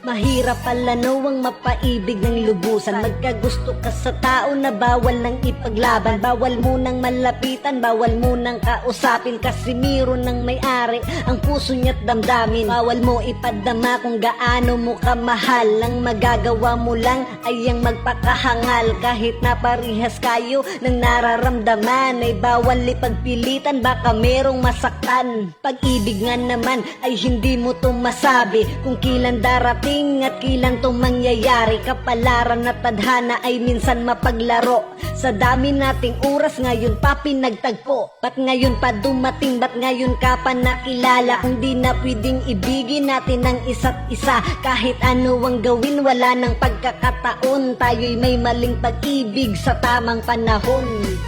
Mahirap pala no ang mapaibig ng lubusan. Magkagusto ka sa tao na bawal nang ipaglaban. Bawal mo nang malapitan, bawal mo nang kausapin. Kasi miro ng may-ari ang puso niya't damdamin. Bawal mo ipadama kung gaano mo kamahal. Ang magagawa mo lang ay ang magpakahangal. Kahit na parihas kayo ng nararamdaman Ay bawal ipagpilitan, baka merong masaktan. Pag-ibig nga naman ay hindi mo to masabi. Kung kilan darating at kilan to mangyayari. Kapalaran at tadhana ay minsan mapaglaro. Sa dami nating oras ngayon pa pinagtagpo. Ba't ngayon pa dumating, ba't ngayon ka pa nakilala? Kung di na pwedeng ibigin natin ang isa't isa Kahit ano ang gawin, wala nang pagkakataon. Tayo'y may maling pag-ibig sa tamang panahon